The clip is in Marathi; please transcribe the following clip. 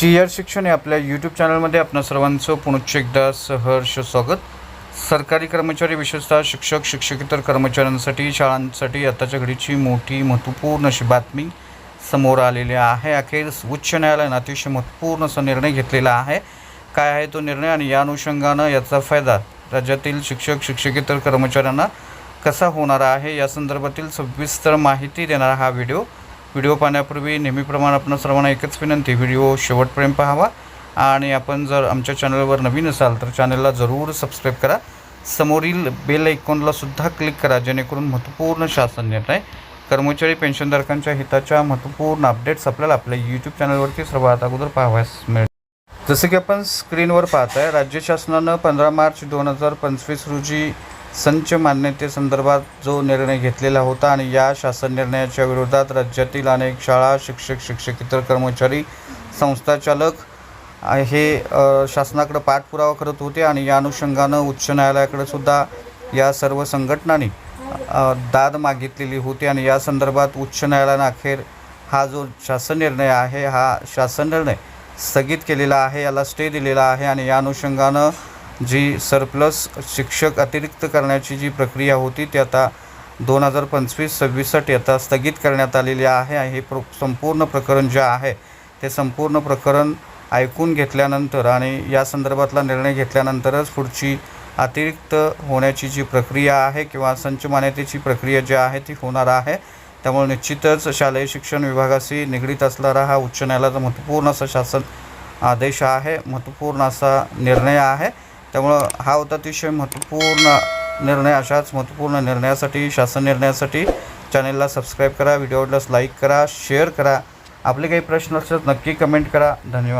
चियर शिक्षण या आपल्या यूट्यूब चॅनलमध्ये आपणा सर्वांचं पुनश्च एकदा सहर्ष स्वागत. सरकारी कर्मचारी विशेषतः शिक्षक शिक्षकेतर कर्मचाऱ्यांसाठी शाळांसाठी आताच्या घडीची मोठी महत्त्वपूर्ण अशी बातमी समोर आलेली आहे. अखेर उच्च न्यायालयानं अतिशय महत्त्वपूर्ण असा निर्णय घेतलेला आहे. काय आहे तो निर्णय आणि या अनुषंगानं याचा फायदा राज्यातील शिक्षक शिक्षकेतर कर्मचाऱ्यांना कसा होणार आहे? या संदर्भातील सविस्तर माहिती देणारा हा व्हिडिओ व्हिडिओ पाहण्यापूर्वी नेहमीप्रमाणे आपण सर्वांना एकच विनंती व्हिडिओ शेवटपर्यंत पाहावा. आणि आपण जर आमच्या चॅनलवर नवीन असाल तर चॅनलला जरूर सबस्क्राईब करा. समोरील बेल आयकॉनलासुद्धा क्लिक करा जेणेकरून महत्त्वपूर्ण शासन निर्णय कर्मचारी पेन्शनधारकांच्या हिताच्या महत्त्वपूर्ण अपडेट्स आपल्याला आपल्या यूट्यूब चॅनलवरती सर्वात अगोदर पाहावयास मिळेल. जसं की आपण स्क्रीनवर पाहत आहे राज्य शासनानं पंधरा मार्च दोन हजार पंचवीस रोजी संच मान्यतेसंदर्भात जो निर्णय घेतलेला होता आणि या शासन निर्णयाच्या विरोधात राज्यातील अनेक शाळा शिक्षक शिक्षकेतर कर्मचारी संस्थाचालक हे शासनाकडं शासनाकडे पाठपुरावा करत होते आणि या अनुषंगानं उच्च न्यायालयाकडे सुद्धा या सर्व संघटनांनी दाद मागितलेली होती आणि या संदर्भात उच्च न्यायालयानं अखेर हा जो शासन निर्णय आहे हा शासन निर्णय स्थगित केलेला आहे याला स्टे दिलेला आहे आणि या अनुषंगानं जी सरप्लस शिक्षक अतिरिक्त करण्याची जी प्रक्रिया होती ती आता दोन हजार पंचवीस सव्वीससाठी आता स्थगित करण्यात आलेली आहे आणि हे प्र संपूर्ण प्रकरण जे आहे ते संपूर्ण प्रकरण ऐकून घेतल्यानंतर आणि या संदर्भातला निर्णय घेतल्यानंतरच पुढची अतिरिक्त होण्याची जी प्रक्रिया आहे किंवा संच मान्यतेची प्रक्रिया जी आहे ती होणार आहे. त्यामुळे निश्चितच शालेय शिक्षण विभागाशी निगडीत असणारा हा उच्च न्यायालयाचा महत्त्वपूर्ण असा शासन आदेश आहे महत्त्वपूर्ण असा निर्णय आहे. त्यामुळं हा होता अतिशय महत्त्वपूर्ण निर्णय अशाच महत्त्वपूर्ण निर्णयासाठी शासन निर्णयासाठी चॅनेलला सबस्क्राईब करा व्हिडिओला लाईक करा शेअर करा. आपले काही प्रश्न असल्यास नक्की कमेंट करा. धन्यवाद.